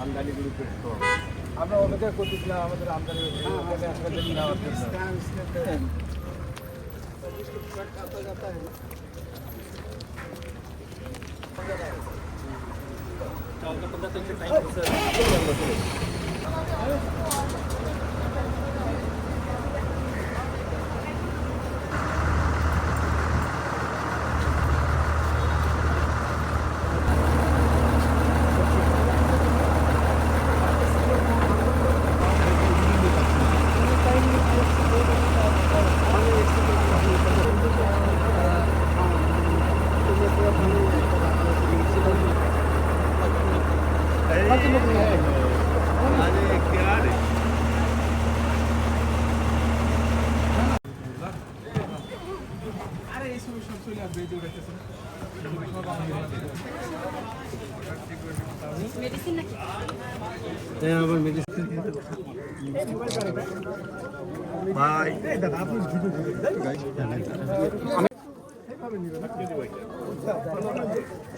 আমদানি গ্রুপের তো আমরা অপেক্ষা করতেছিলাম আমাদের আমদানি হাসপাতাল নেওয়ার জন্য মেডিসিন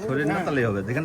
শরীর না তাহলে হবে দেখেন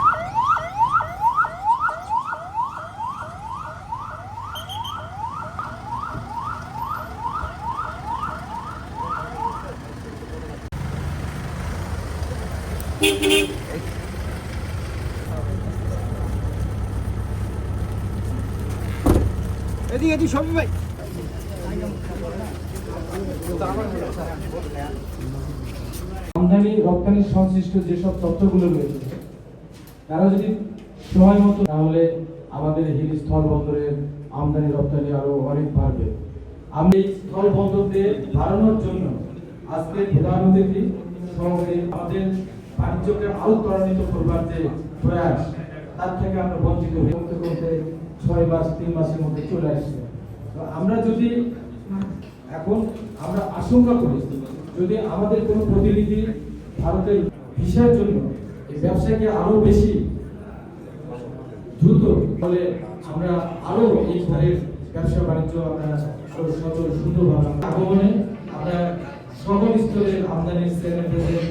এদিকে এদিকে, সবই ভাই। আমদানি, রপ্তানি সংশ্লিষ্ট যেসব তথ্যগুলো রয়েছে, তারা যদি সময় মতো, তাহলে আমাদের হিল স্থল বন্দরের আমদানি, রপ্তানি আরও অনেক বাড়বে। আমি স্থল বাড়ানোর জন্য আজকে প্রধান অতিথি আমাদের বাণিজ্যকে আরও ত্বরান্বিত করবার যে প্রয়াস, তার থেকে আমরা বঞ্চিত হয়ে করতে করতে ছয় মাস, তিন মাসের মধ্যে চলে আসছে। তো আমরা যদি এখন আমরা আশঙ্কা করি, যদি আমাদের কোনো প্রতিনিধি ভারতের ভিসার জন্য এই ব্যবসাকে আরও বেশি দ্রুত ফলে আমরা আরও এই ঘরের ব্যবসা বাণিজ্য আমরা আরও সচল, সুন্দরভাবে আগমনে আমরা সকল স্তরের আমদানি স্যানিটাইজার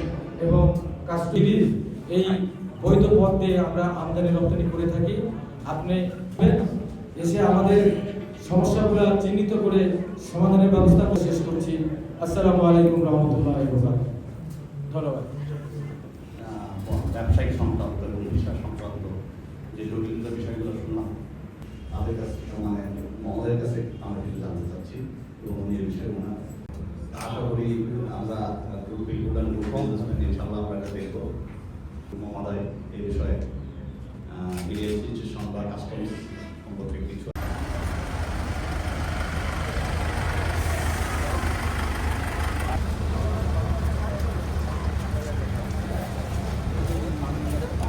এবং কাশ্মীরির এই বৈধ পথ দিয়ে আমরা আমদানি রপ্তানি করে থাকি। আপনি এসে আমাদের সমস্যাগুলো চিহ্নিত করে সমাধানের ব্যবস্থা শেষ করছি। আসসালামু আলাইকুম রহমতুল্লাহ ধন্যবাদ। ব্যবসায়িক সংক্রান্ত এবং বিষয় সংক্রান্ত যে জটিল বিষয়গুলো শুনলাম, তাদের কাছে মানে মহলের কাছে আমরা কিছু জানতে চাচ্ছি এবং এই বিষয়ে আশা করি আমরা মহোদয় এই বিষয়ে। বিডিএস সংবাদ কাস্টমস সম্পর্কে কিছু